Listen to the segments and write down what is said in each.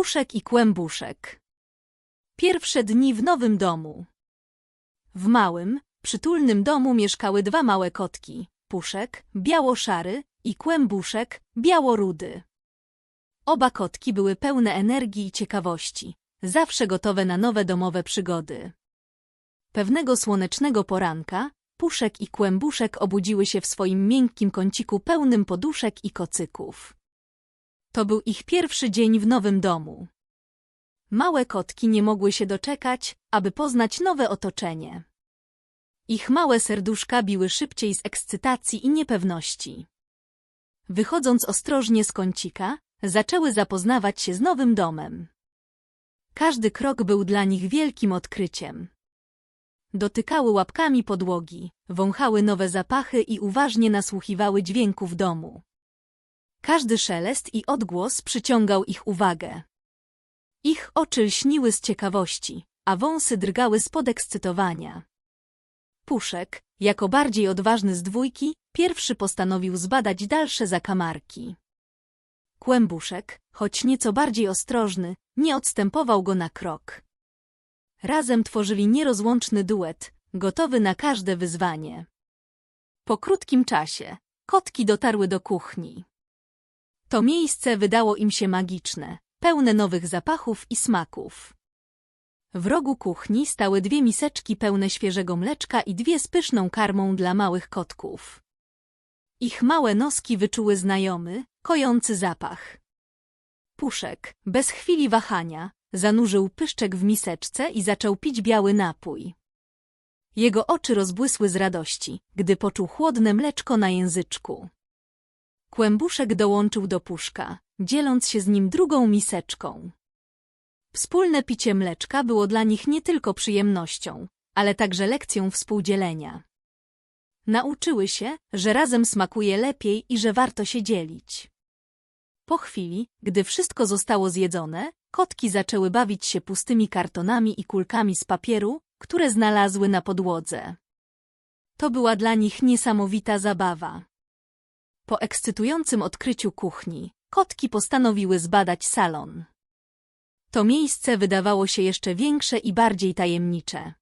Puszek i Kłębuszek Pierwsze dni w nowym domu W małym, przytulnym domu mieszkały dwa małe kotki. Puszek, biało-szary i Kłębuszek, biało-rudy. Oba kotki były pełne energii i ciekawości, zawsze gotowe na nowe domowe przygody. Pewnego słonecznego poranka Puszek i Kłębuszek obudziły się w swoim miękkim kąciku pełnym poduszek i kocyków. To był ich pierwszy dzień w nowym domu. Małe kotki nie mogły się doczekać, aby poznać nowe otoczenie. Ich małe serduszka biły szybciej z ekscytacji i niepewności. Wychodząc ostrożnie z kącika, zaczęły zapoznawać się z nowym domem. Każdy krok był dla nich wielkim odkryciem. Dotykały łapkami podłogi, wąchały nowe zapachy i uważnie nasłuchiwały dźwięków domu. Każdy szelest i odgłos przyciągał ich uwagę. Ich oczy lśniły z ciekawości, a wąsy drgały z podekscytowania. Puszek, jako bardziej odważny z dwójki, pierwszy postanowił zbadać dalsze zakamarki. Kłębuszek, choć nieco bardziej ostrożny, nie odstępował go na krok. Razem tworzyli nierozłączny duet, gotowy na każde wyzwanie. Po krótkim czasie kotki dotarły do kuchni. To miejsce wydało im się magiczne, pełne nowych zapachów i smaków. W rogu kuchni stały dwie miseczki pełne świeżego mleczka i dwie z pyszną karmą dla małych kotków. Ich małe noski wyczuły znajomy, kojący zapach. Puszek, bez chwili wahania, zanurzył pyszczek w miseczce i zaczął pić biały napój. Jego oczy rozbłysły z radości, gdy poczuł chłodne mleczko na języczku. Kłębuszek dołączył do puszka, dzieląc się z nim drugą miseczką. Wspólne picie mleczka było dla nich nie tylko przyjemnością, ale także lekcją współdzielenia. Nauczyły się, że razem smakuje lepiej i że warto się dzielić. Po chwili, gdy wszystko zostało zjedzone, kotki zaczęły bawić się pustymi kartonami i kulkami z papieru, które znalazły na podłodze. To była dla nich niesamowita zabawa. Po ekscytującym odkryciu kuchni, kotki postanowiły zbadać salon. To miejsce wydawało się jeszcze większe i bardziej tajemnicze.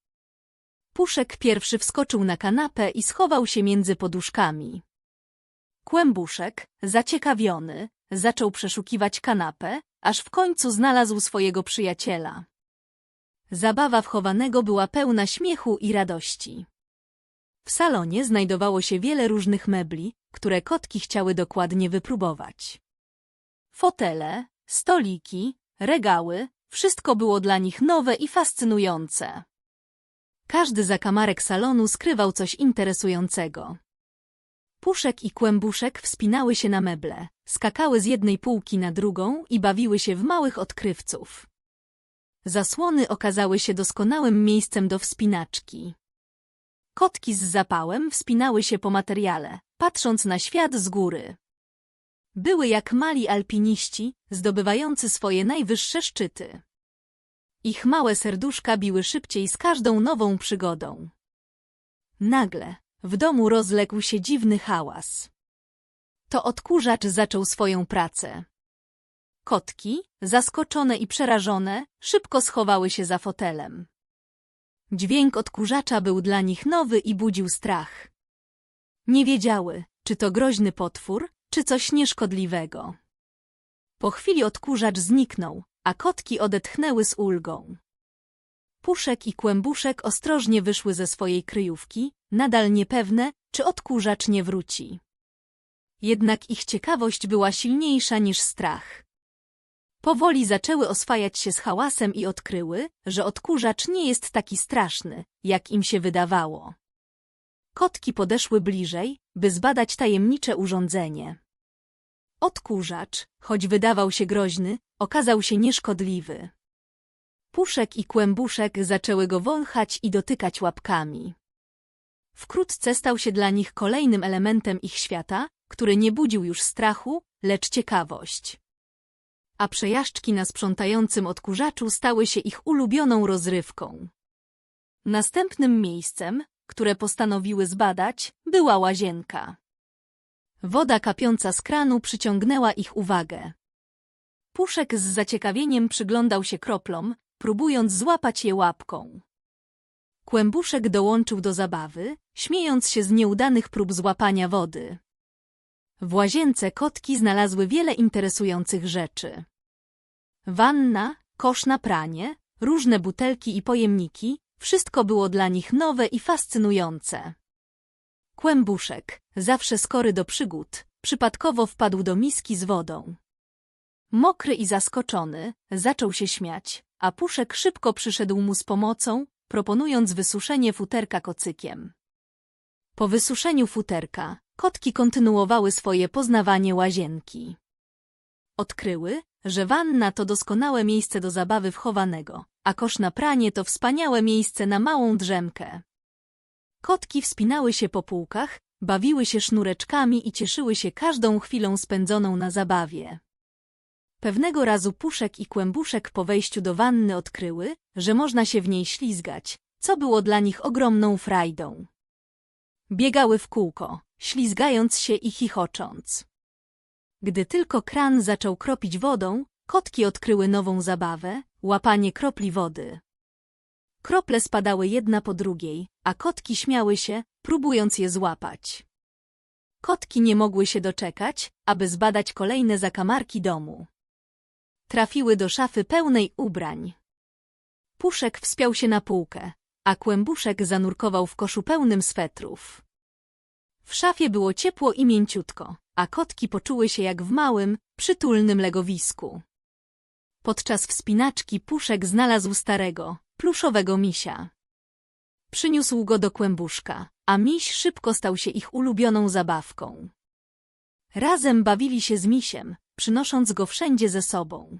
Puszek pierwszy wskoczył na kanapę i schował się między poduszkami. Kłębuszek, zaciekawiony, zaczął przeszukiwać kanapę, aż w końcu znalazł swojego przyjaciela. Zabawa wchowanego była pełna śmiechu i radości. W salonie znajdowało się wiele różnych mebli, które kotki chciały dokładnie wypróbować. Fotele, stoliki, regały, wszystko było dla nich nowe i fascynujące. Każdy zakamarek salonu skrywał coś interesującego. Puszek i Kłębuszek wspinały się na meble, skakały z jednej półki na drugą i bawiły się w małych odkrywców. Zasłony okazały się doskonałym miejscem do wspinaczki. Kotki z zapałem wspinały się po materiale, patrząc na świat z góry. Były jak mali alpiniści, zdobywający swoje najwyższe szczyty. Ich małe serduszka biły szybciej z każdą nową przygodą. Nagle w domu rozległ się dziwny hałas. To odkurzacz zaczął swoją pracę. Kotki, zaskoczone i przerażone, szybko schowały się za fotelem. Dźwięk odkurzacza był dla nich nowy i budził strach. Nie wiedziały, czy to groźny potwór, czy coś nieszkodliwego. Po chwili odkurzacz zniknął, a kotki odetchnęły z ulgą. Puszek i Kłębuszek ostrożnie wyszły ze swojej kryjówki, nadal niepewne, czy odkurzacz nie wróci. Jednak ich ciekawość była silniejsza niż strach. Powoli zaczęły oswajać się z hałasem i odkryły, że odkurzacz nie jest taki straszny, jak im się wydawało. Kotki podeszły bliżej, by zbadać tajemnicze urządzenie. Odkurzacz, choć wydawał się groźny, okazał się nieszkodliwy. Puszek i Kłębuszek zaczęły go wąchać i dotykać łapkami. Wkrótce stał się dla nich kolejnym elementem ich świata, który nie budził już strachu, lecz ciekawość. A przejażdżki na sprzątającym odkurzaczu stały się ich ulubioną rozrywką. Następnym miejscem, które postanowiły zbadać, była łazienka. Woda kapiąca z kranu przyciągnęła ich uwagę. Puszek z zaciekawieniem przyglądał się kroplom, próbując złapać je łapką. Kłębuszek dołączył do zabawy, śmiejąc się z nieudanych prób złapania wody. W łazience kotki znalazły wiele interesujących rzeczy. Wanna, kosz na pranie, różne butelki i pojemniki, wszystko było dla nich nowe i fascynujące. Kłębuszek, zawsze skory do przygód, przypadkowo wpadł do miski z wodą. Mokry i zaskoczony, zaczął się śmiać, a Puszek szybko przyszedł mu z pomocą, proponując wysuszenie futerka kocykiem. Po wysuszeniu futerka, kotki kontynuowały swoje poznawanie łazienki. Odkryły, że wanna to doskonałe miejsce do zabawy wchowanego, a kosz na pranie to wspaniałe miejsce na małą drzemkę. Kotki wspinały się po półkach, bawiły się sznureczkami i cieszyły się każdą chwilą spędzoną na zabawie. Pewnego razu Puszek i Kłębuszek po wejściu do wanny odkryły, że można się w niej ślizgać, co było dla nich ogromną frajdą. Biegały w kółko, ślizgając się i chichocząc. Gdy tylko kran zaczął kropić wodą, kotki odkryły nową zabawę – łapanie kropli wody. Krople spadały jedna po drugiej, a kotki śmiały się, próbując je złapać. Kotki nie mogły się doczekać, aby zbadać kolejne zakamarki domu. Trafiły do szafy pełnej ubrań. Puszek wspiął się na półkę, a Kłębuszek zanurkował w koszu pełnym swetrów. W szafie było ciepło i mięciutko, a kotki poczuły się jak w małym, przytulnym legowisku. Podczas wspinaczki Puszek znalazł starego, pluszowego misia. Przyniósł go do kłębuszka, a miś szybko stał się ich ulubioną zabawką. Razem bawili się z misiem, przynosząc go wszędzie ze sobą.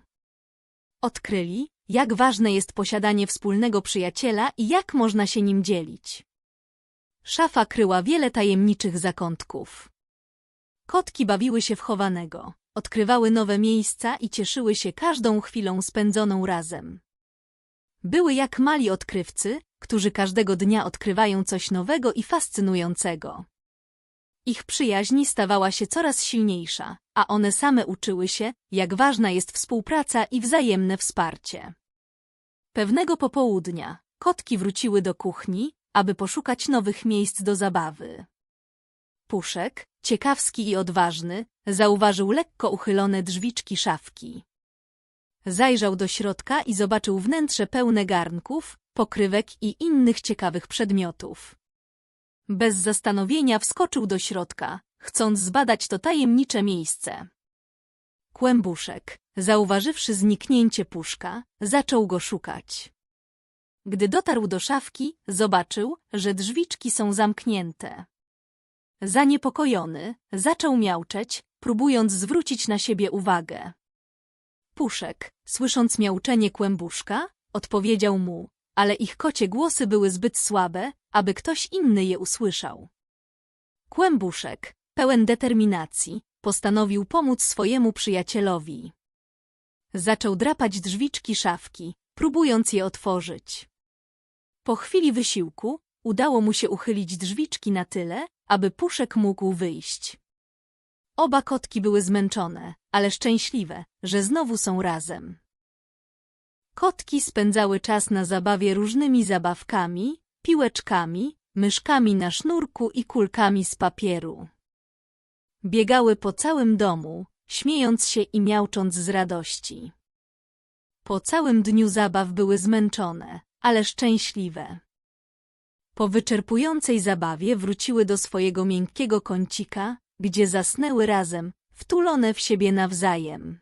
Odkryli, jak ważne jest posiadanie wspólnego przyjaciela i jak można się nim dzielić. Szafa kryła wiele tajemniczych zakątków. Kotki bawiły się w chowanego, odkrywały nowe miejsca i cieszyły się każdą chwilą spędzoną razem. Były jak mali odkrywcy, którzy każdego dnia odkrywają coś nowego i fascynującego. Ich przyjaźń stawała się coraz silniejsza, a one same uczyły się, jak ważna jest współpraca i wzajemne wsparcie. Pewnego popołudnia kotki wróciły do kuchni, aby poszukać nowych miejsc do zabawy. Puszek, ciekawski i odważny, zauważył lekko uchylone drzwiczki szafki. Zajrzał do środka i zobaczył wnętrze pełne garnków, pokrywek i innych ciekawych przedmiotów. Bez zastanowienia wskoczył do środka, chcąc zbadać to tajemnicze miejsce. Kłębuszek, zauważywszy zniknięcie puszka, zaczął go szukać. Gdy dotarł do szafki, zobaczył, że drzwiczki są zamknięte. Zaniepokojony, zaczął miauczeć, próbując zwrócić na siebie uwagę. Puszek, słysząc miauczenie kłębuszka, odpowiedział mu, ale ich kocie głosy były zbyt słabe, aby ktoś inny je usłyszał. Kłębuszek, pełen determinacji, postanowił pomóc swojemu przyjacielowi. Zaczął drapać drzwiczki szafki, próbując je otworzyć. Po chwili wysiłku udało mu się uchylić drzwiczki na tyle, aby Puszek mógł wyjść. Oba kotki były zmęczone, ale szczęśliwe, że znowu są razem. Kotki spędzały czas na zabawie różnymi zabawkami, piłeczkami, myszkami na sznurku i kulkami z papieru. Biegały po całym domu, śmiejąc się i miaucząc z radości. Po całym dniu zabaw były zmęczone, ale szczęśliwe. Po wyczerpującej zabawie wróciły do swojego miękkiego kącika, gdzie zasnęły razem, wtulone w siebie nawzajem.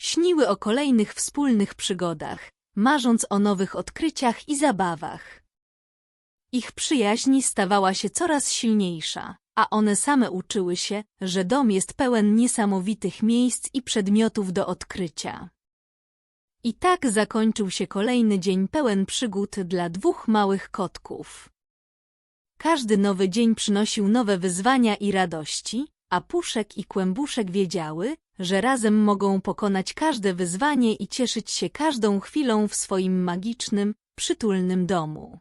Śniły o kolejnych wspólnych przygodach, marząc o nowych odkryciach i zabawach. Ich przyjaźń stawała się coraz silniejsza, a one same uczyły się, że dom jest pełen niesamowitych miejsc i przedmiotów do odkrycia. I tak zakończył się kolejny dzień pełen przygód dla dwóch małych kotków. Każdy nowy dzień przynosił nowe wyzwania i radości, a Puszek i Kłębuszek wiedziały, że razem mogą pokonać każde wyzwanie i cieszyć się każdą chwilą w swoim magicznym, przytulnym domu.